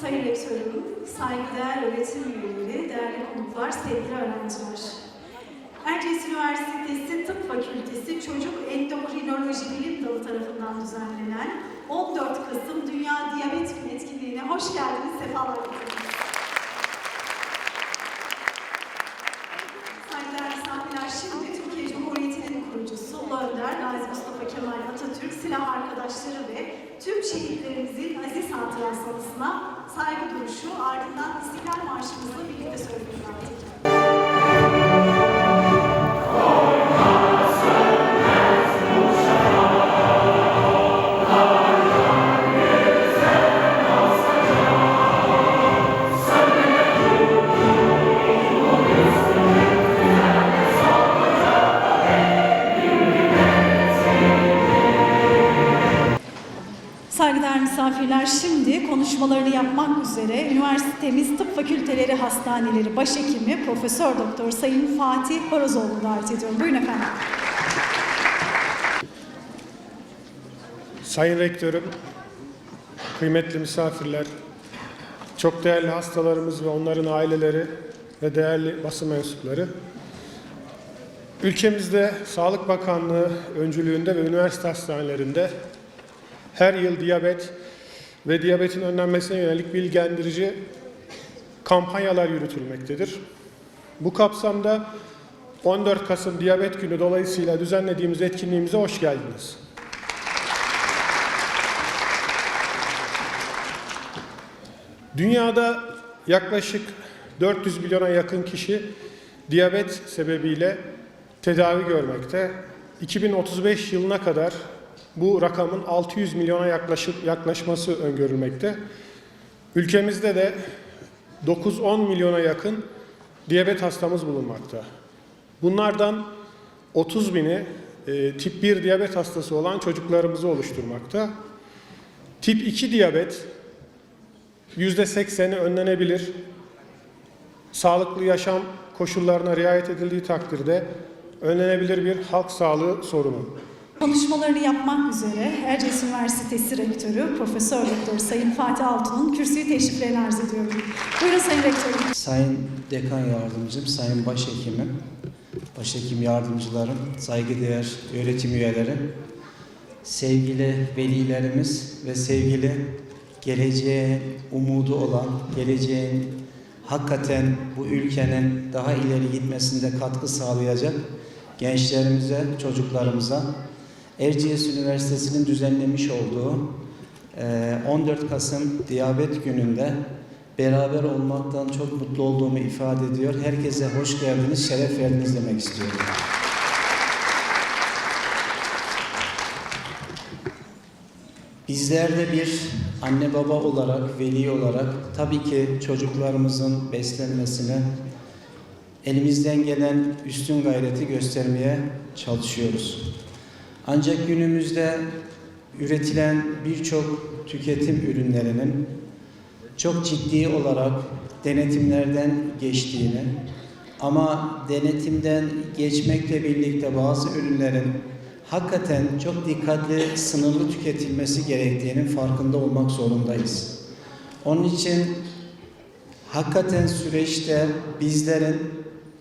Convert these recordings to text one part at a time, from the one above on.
Sayın Rektörüm, saygıdeğer öğretim üyeleri, değerli konuklar, sevgili öğrenciler. Erciyes Üniversitesi Tıp Fakültesi Çocuk Endokrinoloji Bilim Dalı tarafından düzenlenen 14 Kasım Dünya Diyabet Günü etkinliğine hoş geldiniz, sefalar getirdiniz. Arkadaşları ve tüm şehitlerimizin aziz hatırası anısına saygı duruşu ardından İstiklal Marşımızla birlikte söylüyoruz Saygıdeğer misafirler şimdi konuşmalarını yapmak üzere üniversitemiz tıp fakülteleri hastaneleri başhekimi Profesör Doktor Sayın Fatih Horozoğlu'nu davet ediyorum. Buyurun efendim. Sayın Rektörüm, kıymetli misafirler, çok değerli hastalarımız ve onların aileleri ve değerli basın mensupları. Ülkemizde Sağlık Bakanlığı öncülüğünde ve üniversite hastanelerinde her yıl diyabet ve diyabetin önlenmesine yönelik bilgilendirici kampanyalar yürütülmektedir. Bu kapsamda 14 Kasım Diyabet Günü dolayısıyla düzenlediğimiz etkinliğimize hoş geldiniz. Dünyada yaklaşık 400 milyona yakın kişi diyabet sebebiyle tedavi görmekte. 2035 yılına kadar bu rakamın 600 milyona yaklaşıp yaklaşması öngörülmekte. Ülkemizde de 9-10 milyona yakın diyabet hastamız bulunmakta. Bunlardan 30 bini e, tip 1 diyabet hastası olan çocuklarımızı oluşturmakta. Tip 2 diyabet %80'i önlenebilir. Sağlıklı yaşam koşullarına riayet edildiği takdirde önlenebilir bir halk sağlığı sorunu. Konuşmalarını yapmak üzere Erciyes Üniversitesi Rektörü Profesör Doktor Sayın Fatih Altun'un kürsüyü teşriflerini arz ediyorum. Buyurun Sayın Rektörüm. Sayın Dekan Yardımcım, Sayın Başhekimim, Başhekim Yardımcılarım, saygıdeğer öğretim üyeleri, sevgili velilerimiz ve sevgili geleceğe umudu olan, geleceğin hakikaten bu ülkenin daha ileri gitmesinde katkı sağlayacak gençlerimize, çocuklarımıza Erciyes Üniversitesi'nin düzenlemiş olduğu eee, 14 Kasım Diyabet Günü'nde beraber olmaktan çok mutlu olduğumu ifade ediyor. Herkese hoş geldiniz, şeref verdiniz demek istiyorum. Bizler de bir anne baba olarak, veli olarak tabii ki çocuklarımızın beslenmesine elimizden gelen üstün gayreti göstermeye çalışıyoruz. Ancak günümüzde üretilen birçok tüketim ürünlerinin çok ciddi olarak denetimlerden geçtiğini ama denetimden geçmekle birlikte bazı ürünlerin hakikaten çok dikkatli, sınırlı tüketilmesi gerektiğinin farkında olmak zorundayız. Onun için hakikaten süreçte bizlerin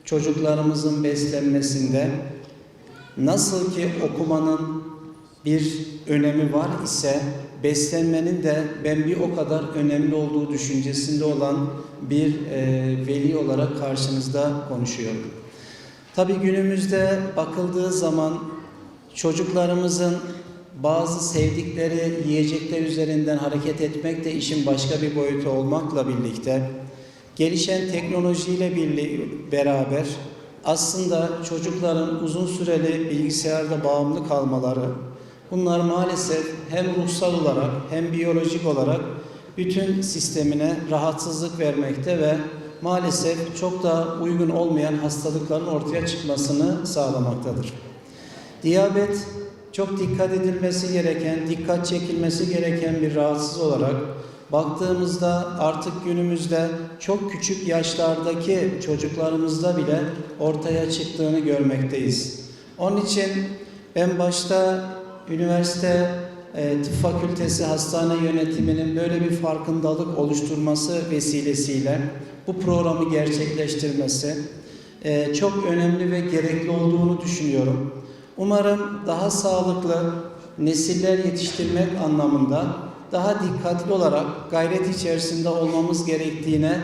çocuklarımızın beslenmesinde nasıl ki okumanın bir önemi var ise beslenmenin de ben bir o kadar önemli olduğu düşüncesinde olan bir e, veli olarak karşınızda konuşuyorum. Tabii günümüzde bakıldığı zaman çocuklarımızın bazı sevdikleri yiyecekler üzerinden hareket etmek de işin başka bir boyutu olmakla birlikte gelişen teknolojiyle birli- beraber aslında çocukların uzun süreli bilgisayarda bağımlı kalmaları bunlar maalesef hem ruhsal olarak hem biyolojik olarak bütün sistemine rahatsızlık vermekte ve maalesef çok da uygun olmayan hastalıkların ortaya çıkmasını sağlamaktadır. Diyabet çok dikkat edilmesi gereken, dikkat çekilmesi gereken bir rahatsız olarak baktığımızda artık günümüzde çok küçük yaşlardaki çocuklarımızda bile ortaya çıktığını görmekteyiz. Onun için ben başta üniversite e, Tıp Fakültesi Hastane Yönetiminin böyle bir farkındalık oluşturması vesilesiyle bu programı gerçekleştirmesi e, çok önemli ve gerekli olduğunu düşünüyorum. Umarım daha sağlıklı nesiller yetiştirmek anlamında daha dikkatli olarak gayret içerisinde olmamız gerektiğine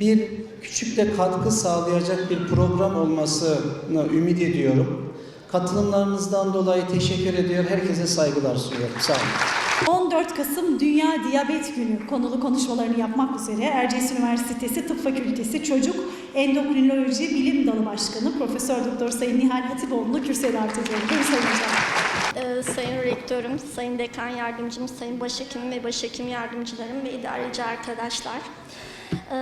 bir küçük de katkı sağlayacak bir program olmasını ümit ediyorum. Katılımlarınızdan dolayı teşekkür ediyor. Herkese saygılar sunuyorum. Sağ olun. 14 Kasım Dünya Diyabet Günü konulu konuşmalarını yapmak üzere Erciyes Üniversitesi Tıp Fakültesi Çocuk Endokrinoloji Bilim Dalı Başkanı Profesör Doktor Sayın Nihal Hatipoğlu'nu kürsüye davet ediyorum. Buyurun Sayın. Ee, Sayın Rektörüm, Sayın Dekan Yardımcım, Sayın Başhekimim ve Başhekim Yardımcılarım ve idareci arkadaşlar. Ee,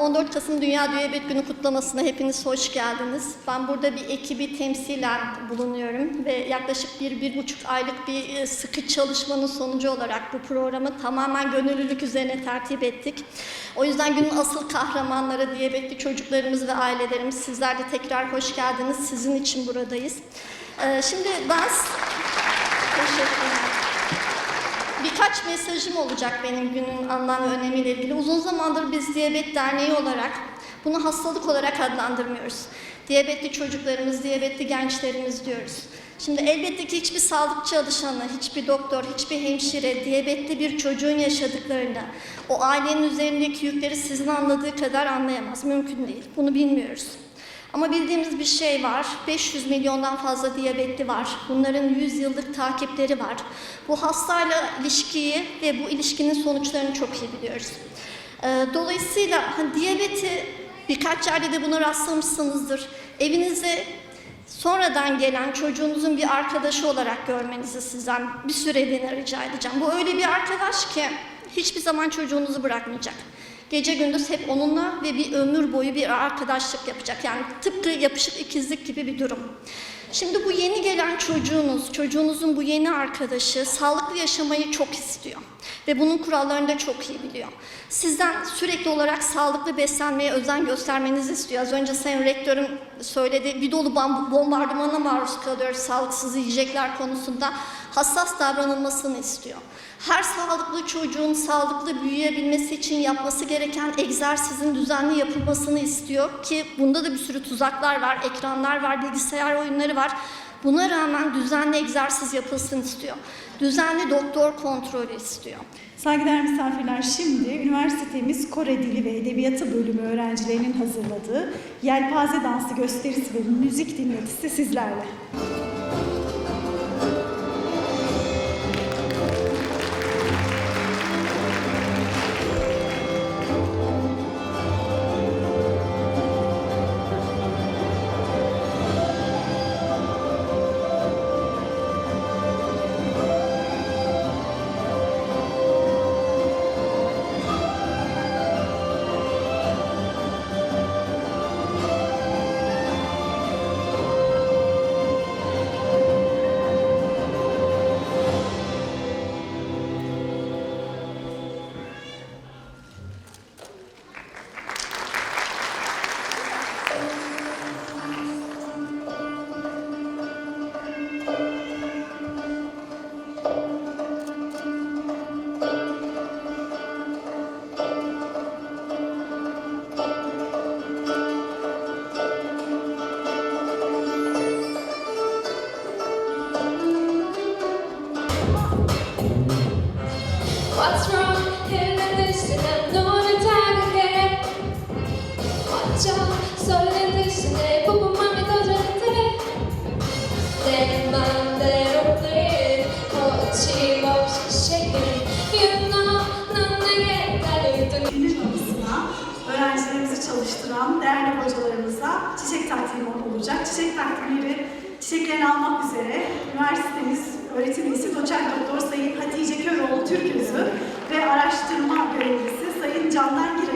14 Kasım Dünya Diyabet Günü kutlamasına hepiniz hoş geldiniz. Ben burada bir ekibi temsilen bulunuyorum ve yaklaşık bir, bir buçuk aylık bir e, sıkı çalışmanın sonucu olarak bu programı tamamen gönüllülük üzerine tertip ettik. O yüzden günün asıl kahramanları diyabetli çocuklarımız ve ailelerimiz sizler de tekrar hoş geldiniz. Sizin için buradayız. Ee, şimdi ben... Teşekkürler. Birkaç mesajım olacak benim günün anlam ve önemiyle ilgili. Uzun zamandır biz Diyabet Derneği olarak bunu hastalık olarak adlandırmıyoruz. Diyabetli çocuklarımız, diyabetli gençlerimiz diyoruz. Şimdi elbette ki hiçbir sağlık çalışanı, hiçbir doktor, hiçbir hemşire diyabetli bir çocuğun yaşadıklarını, o ailenin üzerindeki yükleri sizin anladığı kadar anlayamaz. Mümkün değil. Bunu bilmiyoruz. Ama bildiğimiz bir şey var. 500 milyondan fazla diyabetli var. Bunların 100 yıllık takipleri var. Bu hastayla ilişkiyi ve bu ilişkinin sonuçlarını çok iyi biliyoruz. Ee, Dolayısıyla hani diyabeti birkaç yerde de buna rastlamışsınızdır. Evinize sonradan gelen çocuğunuzun bir arkadaşı olarak görmenizi sizden bir süreliğine rica edeceğim. Bu öyle bir arkadaş ki hiçbir zaman çocuğunuzu bırakmayacak. Gece gündüz hep onunla ve bir ömür boyu bir arkadaşlık yapacak. Yani tıpkı yapışık ikizlik gibi bir durum. Şimdi bu yeni gelen çocuğunuz, çocuğunuzun bu yeni arkadaşı sağlıklı yaşamayı çok istiyor. Ve bunun kurallarını da çok iyi biliyor. Sizden sürekli olarak sağlıklı beslenmeye özen göstermenizi istiyor. Az önce Sayın Rektörüm söyledi, bir dolu bombardımana maruz kalıyoruz sağlıksız yiyecekler konusunda. Hassas davranılmasını istiyor. Her sağlıklı çocuğun sağlıklı büyüyebilmesi için yapması gereken egzersizin düzenli yapılmasını istiyor ki bunda da bir sürü tuzaklar var, ekranlar var, bilgisayar oyunları var. Buna rağmen düzenli egzersiz yapılsın istiyor. Düzenli doktor kontrolü istiyor. Saygıdeğer misafirler şimdi üniversitemiz Kore Dili ve Edebiyatı bölümü öğrencilerinin hazırladığı Yelpaze Dansı gösterisi ve müzik dinletisi sizlerle. Çiçeklerini almak üzere üniversitemiz öğretim üyesi doçent doktor Sayın Hatice Köroğlu Türközü ve araştırma görevlisi Sayın Candan Giray'ı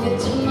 Look at tomorrow.